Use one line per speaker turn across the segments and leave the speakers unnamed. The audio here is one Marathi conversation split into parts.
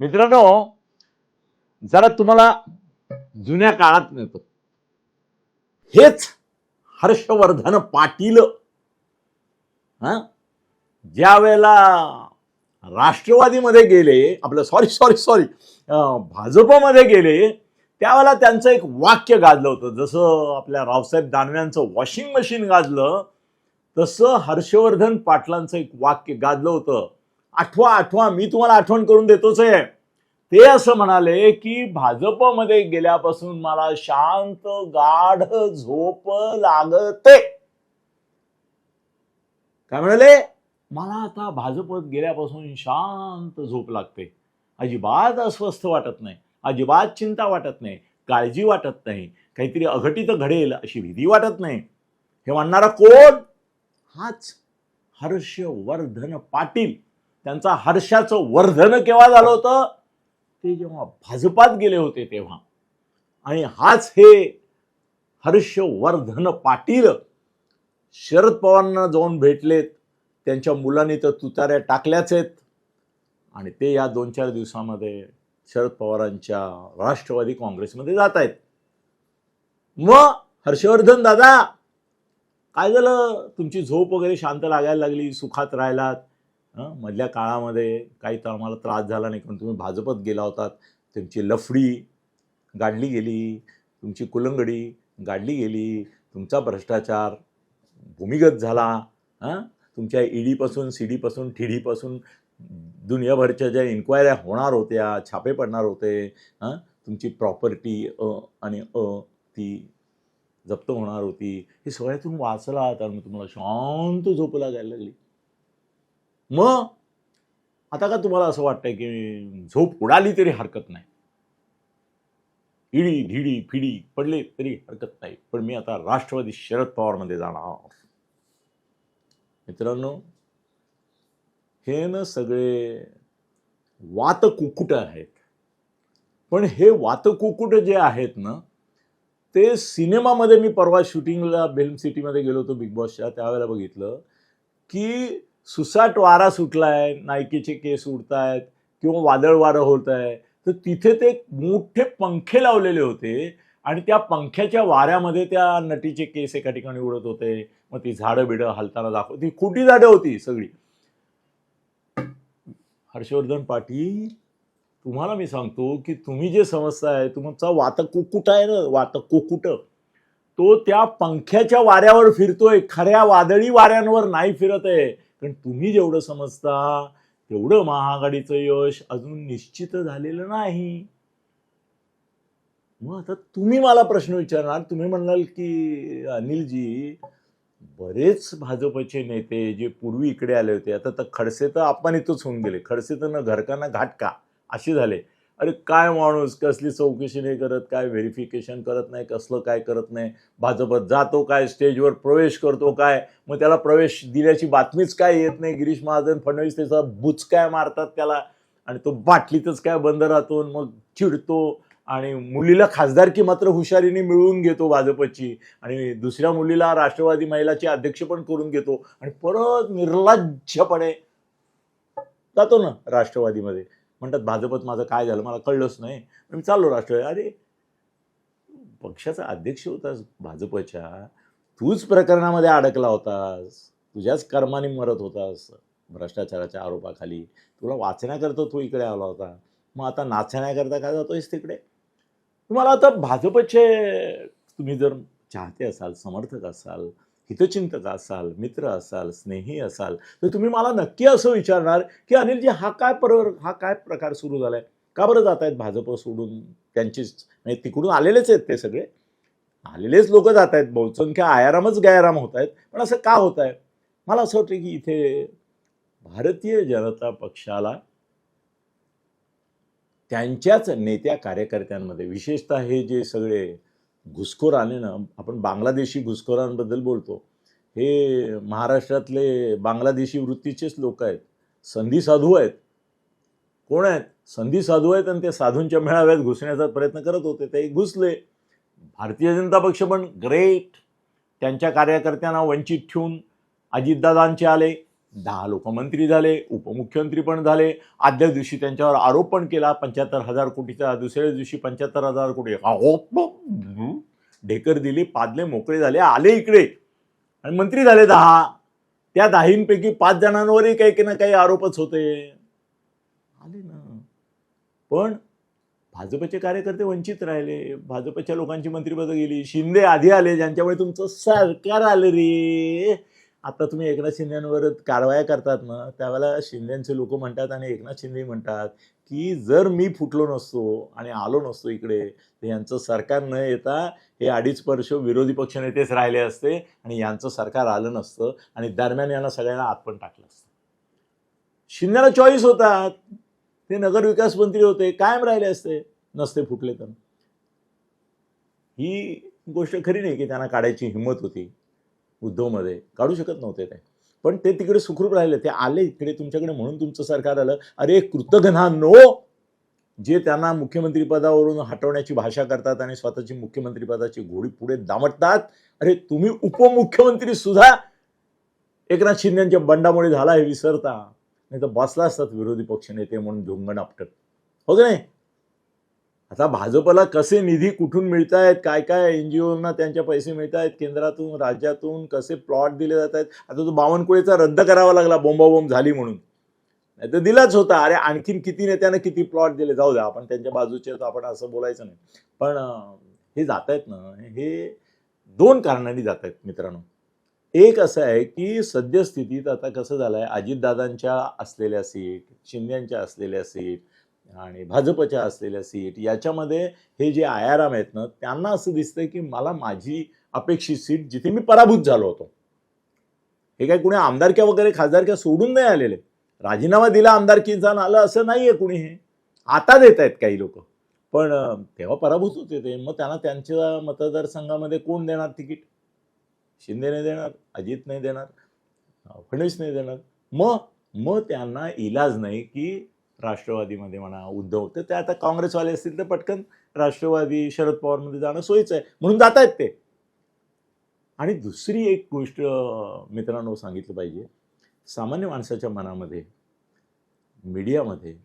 मित्रांनो जरा तुम्हाला जुन्या काळात नेतो हेच हर्षवर्धन पाटील हा? ज्या वेळेला राष्ट्रवादीमध्ये गेले आपलं सॉरी सॉरी सॉरी भाजपमध्ये गेले त्यावेळेला त्यांचं एक वाक्य गाजलं होतं. जसं आपल्या रावसाहेब दानव्यांचं वॉशिंग मशीन गाजलं तसं हर्षवर्धन पाटलांचं एक वाक्य गाजलं होतं. आठवा आठवा मी तुम्हाला आठवण करून देतोच आहे. ते असं म्हणाले की भाजपमध्ये गेल्यापासून मला शांत गाढ झोप लागते. काय म्हणाले? मला आता भाजपत गेल्यापासून शांत झोप लागते. अजिबात अस्वस्थ वाटत नाही अजिबात चिंता वाटत नाही काळजी वाटत नाही काहीतरी अघटित घडेल अशी भीती वाटत नाही. हे म्हणणारा कोण? हाच हर्षवर्धन पाटील. त्यांचा हर्षाचं वर्धन केव्हा झालं होतं? ते जेव्हा भाजपात गेले होते तेव्हा. आणि हाच हे हर्षवर्धन पाटील शरद पवारांना जाऊन भेटलेत. त्यांच्या मुलांनी तर तुताऱ्या टाकल्याच आहेत. आणि ते या दोन चार दिवसामध्ये शरद पवारांच्या राष्ट्रवादी काँग्रेसमध्ये जात आहेत. मग हर्षवर्धन दादा काय झालं? तुमची झोप वगैरे शांत लागायला लागली सुखात राहिलात. मधल्या काळामध्ये काही तर आम्हाला त्रास झाला नाही. कारण तुम्ही भाजपत गेला होतात तुमची लफडी गाडली गेली तुमची कुलंगडी गाडली गेली तुमचा भ्रष्टाचार भूमिगत झाला हां? तुमच्या ईडीपासून सी डीपासून टी डीपासून दुनियाभरच्या ज्या इन्क्वायऱ्या होणार होत्या छापे पडणार होते हां? तुमची प्रॉपर्टी अ आणि अ ती जप्त होणार होती. हे सगळ्यातून वाचला तर मग तुम्हाला शांत झोप लागायला लागली. मग आता का तुम्हाला असं वाटतंय की झोप उडाली तरी हरकत नाही? इडी ढिडी फिडी पडले तरी हरकत नाही. पण मी आता राष्ट्रवादी शरद पवारमध्ये जाणार मित्रांनो हे ना सगळे वातकुकुट आहेत. पण हे वातकुकुट जे आहेत ना ते सिनेमामध्ये मी परवा शूटिंगला फिल्म सिटीमध्ये गेलो होतो बिग बॉसच्या त्यावेळेला बघितलं की सुसाट वारा सुटलाय नायकीचे केस उडतायत किंवा वादळ वारं होत आहे तर तिथे ते मोठे पंखे लावलेले होते आणि त्या पंख्याच्या वाऱ्यामध्ये त्या नटीचे केस एका ठिकाणी उडत होते. मग ती झाडं बिडं हलताना दाखव ती खोटी झाडं होती सगळी. हर्षवर्धन पाटील तुम्हाला मी सांगतो की तुम्ही जे समजताय तुमचा वातक कुकुट आहे ना वातक कुकुट. तो त्या पंख्याच्या वाऱ्यावर फिरतोय खऱ्या वादळी वाऱ्यांवर नाही फिरत आहे. कारण तुम्ही जेवढं समजता तेवढं महाआघाडीचं यश अजून निश्चित झालेलं नाही. मग आता तुम्ही मला प्रश्न विचारणार तुम्ही म्हणाल की अनिलजी बरेच भाजपचे नेते जे पूर्वी इकडे आले होते आता तर खडसे तर अपमानितच होऊन गेले खडसे तर न घरकांना घाटका असे झाले. अरे काय माणूस कसली चौकशी नाही करत काय व्हेरिफिकेशन करत नाही कसलं काय करत नाही. भाजपत जातो काय स्टेजवर प्रवेश करतो काय मग त्याला प्रवेश दिल्याची बातमीच काय येत नाही. गिरीश महाजन फडणवीस त्याचा बुच काय मारतात त्याला. आणि तो बाटलीतच काय बंद राहतो मग चिडतो. आणि मुलीला खासदारकी मात्र हुशारीने मिळवून घेतो भाजपची. आणि दुसऱ्या मुलीला राष्ट्रवादी महिलाचे अध्यक्ष पण करून घेतो. आणि परत निर्लज्जपणे जातो ना राष्ट्रवादीमध्ये. म्हणतात भाजपत माझं काय झालं मला कळलंच नाही. मी चाललो राष्ट्रवादी. अरे पक्षाचा अध्यक्ष होतास भाजपच्या. तूच प्रकरणामध्ये अडकला होतास. तुझ्याच कर्माने मरत होतास. भ्रष्टाचाराच्या आरोपाखाली. तुला वाचण्याकरता तू इकडे आला होता. मग आता नाचण्याकरता काय जातोयस तिकडे? तुम्हाला आता भाजपचे तुम्ही जर चाहते असाल समर्थक असाल हितचिंतक असाल मित्र असाल स्नेही असाल तर तुम्ही मला नक्की असं विचारणार की अनिलजी हा काय पर हा काय प्रकार सुरू झालाय? का बरं जात आहेत भाजप सोडून? त्यांचीच म्हणजे तिकडून आलेलेच आहेत ते सगळे. आलेलेच लोक जात आहेत बहुसंख्या आयारामच गायाराम होत आहेत. पण असं का होत आहे? मला असं वाटतं की इथे भारतीय जनता पक्षाला त्यांच्याच नेत्या कार्यकर्त्यांमध्ये विशेषतः हे जे सगळे घुसखोर आले ना आपण बांगलादेशी घुसखोरांबद्दल बोलतो. हे महाराष्ट्रातले बांगलादेशी वृत्तीचेच लोक आहेत. संधी साधू आहेत. कोण आहेत? संधी साधू आहेत आणि ते साधूंच्या मेळाव्यात घुसण्याचा प्रयत्न करत होते. ते घुसले. भारतीय जनता पक्ष पण ग्रेट त्यांच्या कार्यकर्त्यांना वंचित ठेवून अजितदादांचे आले. दहा लोक मंत्री झाले उपमुख्यमंत्री पण झाले. आदल्या दिवशी त्यांच्यावर आरोप पण केला पंच्याहत्तर हजार कोटीचा. दुसऱ्या दिवशी पंच्याहत्तर हजार कोटी. ढेकर दिली पादले मोकळे झाले आले इकडे. आणि मंत्री झाले दहा. त्या दहांपैकी पाच जणांवरही काही ना काही आरोपच होते. आले ना. पण भाजपचे कार्यकर्ते वंचित राहिले. भाजपच्या लोकांची मंत्रिपदं गेली. शिंदे आधी आले ज्यांच्यामुळे तुमचं सरकार आलं रे. आता तुम्ही एकनाथ शिंदेवर कारवाया करतात ना त्यावेळेला शिंदेचे लोक म्हणतात आणि एकनाथ शिंदे म्हणतात की जर मी फुटलो नसतो आणि आलो नसतो इकडे तर यांचं सरकार न येता हे अडीच वर्ष विरोधी पक्षनेतेच राहिले असते आणि यांचं सरकार आलं नसतं आणि दरम्यान यांना सगळ्यांना आत पण टाकलं असतं. शिंदेला चॉईस होतात. ते नगरविकास मंत्री होते कायम राहिले असते. नसते फुटले तर. ही गोष्ट खरी नाही की त्यांना काढायची हिंमत होती. उद्धवमध्ये. काढू शकत नव्हते ते. पण ते तिकडे सुखरूप राहिले. ते आले इकडे तुमच्याकडे म्हणून तुमचं सरकार आलं. अरे कृतघ्नानो! जे त्यांना मुख्यमंत्रीपदावरून हटवण्याची भाषा करतात आणि स्वतःची मुख्यमंत्रीपदाची घोडी पुढे दामटतात अरे तुम्ही उपमुख्यमंत्री सुद्धा एकनाथ शिंदेच्या बंडामुळे झाला हे विसरता. नाही तर बसला असतात विरोधी पक्षनेते म्हणून झोंगण आपटत. हो की नाही? आता भाजपला कसे निधी कुठून मिळत आहेत काय काय एन जी ओना त्यांच्या पैसे मिळत आहेत केंद्रातून राज्यातून कसे प्लॉट दिले जात आहेत आता तो बावनकुळेचा रद्द करावा लागला बोंबाबोंब झाली म्हणून. नाही तर दिलाच होता अरे आणखीन किती नेत्यानं किती प्लॉट दिले जाऊ द्या आपण त्यांच्या बाजूचे तर आपण असं बोलायचं नाही. पण हे जात आहेत ना हे दोन कारणांनी जात आहेत मित्रांनो. एक असं आहे की सद्यस्थितीत आता कसं झालं आहे अजितदादांच्या असलेल्या सीट शिंदेच्या असलेल्या सीट आणि भाजपच्या असलेल्या सीट याच्यामध्ये हे जे आयाराम आहेत ना त्यांना असं दिसतंय की मला माझी अपेक्षित सीट जिथे मी पराभूत झालो होतो. हे काय कुणी आमदारक्या वगैरे खासदारक्या सोडून नाही आलेले? राजीनामा दिला आमदारकीचा आणि आलं असं नाही आहे कुणी हे. आता देत आहेत काही लोक. पण तेव्हा पराभूत होते ते. मग त्यांना त्यांच्या मतदारसंघामध्ये कोण देणार तिकीट? शिंदे नाही देणार अजित नाही देणार फडणवीस नाही देणार. मग मग त्यांना इलाज नाही की राष्ट्रवादीमध्ये म्हणा उद्धव तर ते आता काँग्रेसवाले असतील तर पटकन राष्ट्रवादी शरद पवारमध्ये जाणं सोयीचं आहे. म्हणून जात आहेत ते. आणि दुसरी एक गोष्ट मित्रांनो सांगितलं पाहिजे. सामान्य माणसाच्या मनामध्ये मीडियामध्ये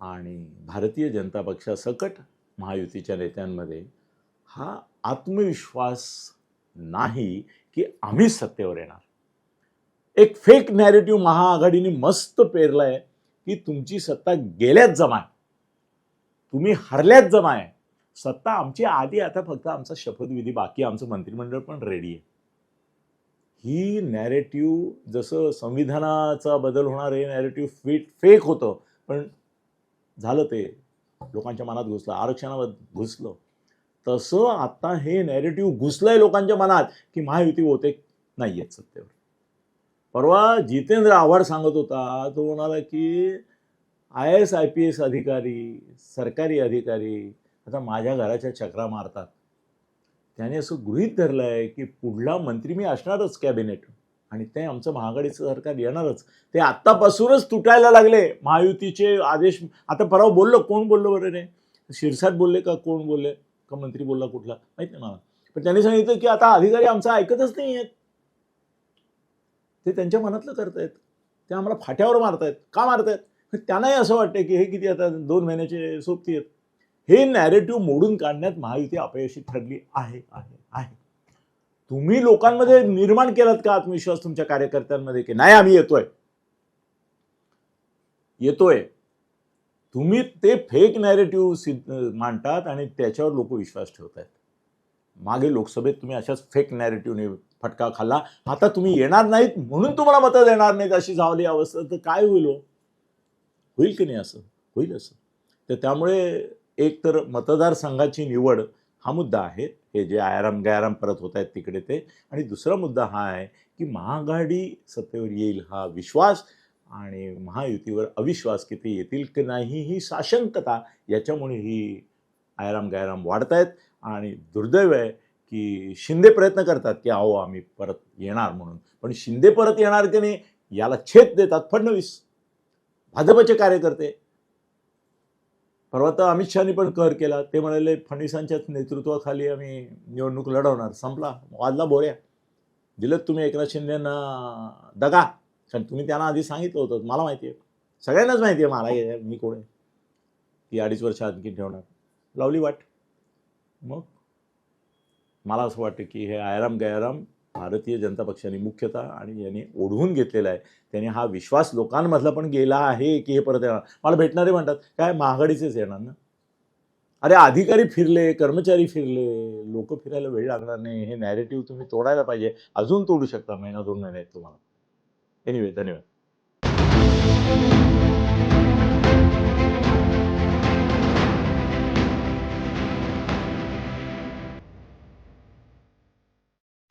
आणि भारतीय जनता पक्षासकट महायुतीच्या नेत्यांमध्ये हा आत्मविश्वास नाही की आम्हीच सत्तेवर येणार. एक फेक नॅरेटिव्ह महाआघाडीने मस्त पेरलाय. की तुमची सत्ता गेल्याच जमाय. तुम्ही हरल्याच जमाय. सत्ता आमची आधी आता फक्त आमचा शपथविधी बाकी आमचं मंत्रिमंडळ पण रेडी आहे. ही नॅरेटिव्ह जसं संविधानाचा बदल होणार हे नॅरेटिव्ह फिट फेक होतं पण झालं ते. लोकांच्या मनात घुसलं आरक्षणावर घुसलं. तसं आता हे नॅरेटिव्ह घुसलंय लोकांच्या मनात की महायुती होते नाही आहेत सत्तेवर. परवा जितेंद्र आव्हाड सांगत होता तो म्हणाला की I S I P S अधिकारी सरकारी अधिकारी आता माझ्या घराच्या चक्रा मारतात. त्याने असं गृहीत धरलं आहे की पुढला मंत्री मी असणारच कॅबिनेट. आणि ते आमचं महाआघाडीचं सरकार येणारच. ते आत्तापासूनच तुटायला लागले. महायुतीचे आदेश आता परवा बोललो कोण बोललो बरं रे? शिरसाट बोलले का कोण बोलले? का मंत्री बोलला कुठला? माहीत नाही मला. पण त्यांनी सांगितलं की आता अधिकारी आमचं ऐकतच नाही आहेत ते त्यांच्या मनातलं करतायत. ते आम्हाला फाट्यावर मारतायत. का मारतायत? त्यांनाही असं वाटतं की हे किती आता दोन महिन्याचे सोबती आहेत. हे नॅरेटिव्ह मोडून काढण्यात महायुती अपयशी ठरली आहे आहे आहे. तुम्ही लोकांमध्ये निर्माण केलात का आत्मविश्वास तुमच्या कार्यकर्त्यांमध्ये की नाही आम्ही येतोय? येतोय. तुम्ही ते फेक नॅरेटिव्ह मांडतात आणि त्याच्यावर लोक विश्वास ठेवत आहेत मागे लोकसभेत तुम्ही अशाच फेक नॅरेटिव्हने फटका खाल्ला. आता तुम्ही येणार नाहीत म्हणून तुम्हाला मतं देणार नाहीत अशी झाली अवस्था. तर काय होईल हो? होईल की नाही असं? होईल असं. तर त्यामुळे एक तर मतदारसंघाची निवड हा मुद्दा आहे. हे जे आयाराम गयाराम परत होत आहेत तिकडे ते. आणि दुसरा मुद्दा हा आहे की महाआघाडी सत्तेवर येईल हा विश्वास आणि महायुतीवर अविश्वास किती येतील की नाही ही साशंकता याच्यामुळे ही आयाराम गयाराम वाढत आहेत आणि दुर्दैव आहे की शिंदे प्रयत्न करतात की अहो आम्ही परत येणार म्हणून. पण शिंदे परत येणार की नाही याला छेद देतात फडणवीस. भाजपचे कार्यकर्ते. परवा तर अमित शहानी पण कर केला. ते म्हणाले फडणवीसांच्याच नेतृत्वाखाली आम्ही निवडणूक लढवणार. संपला. वाजला बोऱ्या. दिलं तुम्ही एकनाथ शिंदेना दगा. कारण तुम्ही त्यांना आधी सांगितलं होतं. मला माहिती आहे. सगळ्यांनाच माहिती आहे. मला मी कोण आहे? ती अडीच वर्ष आणखी ठेवणार. लावली वाट. मग? मला असं वाटतं की हे आयराम गयाराम भारतीय जनता पक्षाने मुख्यतः आणि यांनी ओढवून घेतलेला आहे. त्यांनी हा विश्वास लोकांमधला पण गेला आहे की हे परत येणार? मला भेटणारे म्हणतात काय महागाडीचेच येणार ना? अरे अधिकारी फिरले कर्मचारी फिरले लोक फिरायला वेळ लागणार नाही. हे नॅरेटिव्ह तुम्ही तोडायला पाहिजे. अजून तोडू शकता महिना दोन महिने तुम्हाला. एनिवे धन्यवाद.